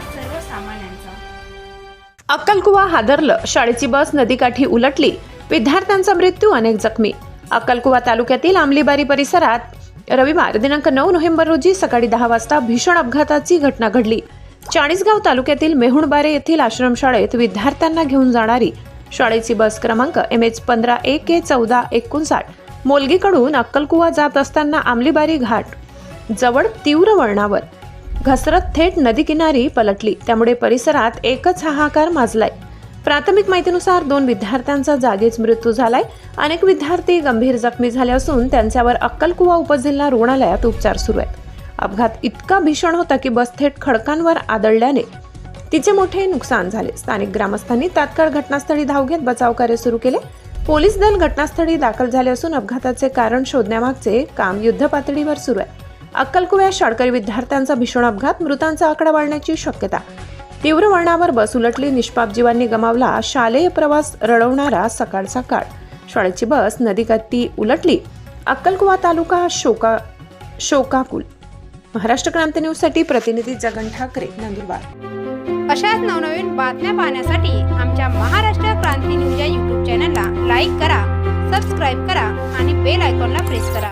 सर्वसामान्यांचा. अक्कलकुवा हादरलं. शाळेची बस नदीकाठी उलटली. विद्यार्थ्यांचा मृत्यू अनेक जखमी. अक्कलकुवा तालुक्यातील आमलीबारी परिसरात रविवार दिनांक नऊ नोव्हेंबर रोजी सकाळी दहा वाजता भीषण अपघाताची घटना घडली. चाळीसगाव तालुक्यातील मेहुणबारे येथील आश्रमशाळेत विद्यार्थ्यांना घेऊन जाणारी शाळेची बस क्रमांक एम एच पंधरा ए के चौदा एकोणसाठ मोलगीकडून अक्कलकुवा जात असताना आमलीबारी घाट जवळ तीव्र वळणावर घसरत थेट नदीकिनारी पलटली. त्यामुळे परिसरात एकच हाहाकार माजलाय. प्राथमिक माहितीनुसार दोन विद्यार्थ्यांचा जागीच मृत्यू झालाय. अनेक विद्यार्थी गंभीर जखमी झाले असून त्यांच्यावर अक्कलकुवा उपजिल्हा रुग्णालयात उपचार सुरू आहेत. अपघात इतका भीषण होता की बस थेट खडकांवर आदळल्याने तिचे मोठे नुकसान झाले. स्थानिक ग्रामस्थांनी तात्काळ घटनास्थळी धाव घेत बचाव कार्य सुरू केले. पोलीस दल घटनास्थळी दाखल झाले असून अपघाताचे कारण शोधण्यामागचे काम युद्धपातळीवर सुरू आहे. अक्कलकुव्या शाळकरी विद्यार्थ्यांचा भीषण अपघात मृतांचा आकडा वाढण्याची शक्यता. तीव्र वळणावर बस उलटली निष्पाप जीवांनी गमावला शालेय प्रवास रडवणारा सकाळ सकाळ शाळेची बस नदीकाठी उलटली. अक्कलकुवा तालुका शोका शोकाकुल. महाराष्ट्र क्रांती न्यूजसाठी प्रतिनिधी जगन ठाकरे नंदुरबार. अशाच नवनवीन बातम्या पाहण्यासाठी आमच्या महाराष्ट्र क्रांती न्यूज या यूट्यूब चॅनलला लाईक करा सबस्क्राईब करा आणि बेल आयकॉनला प्रेस करा.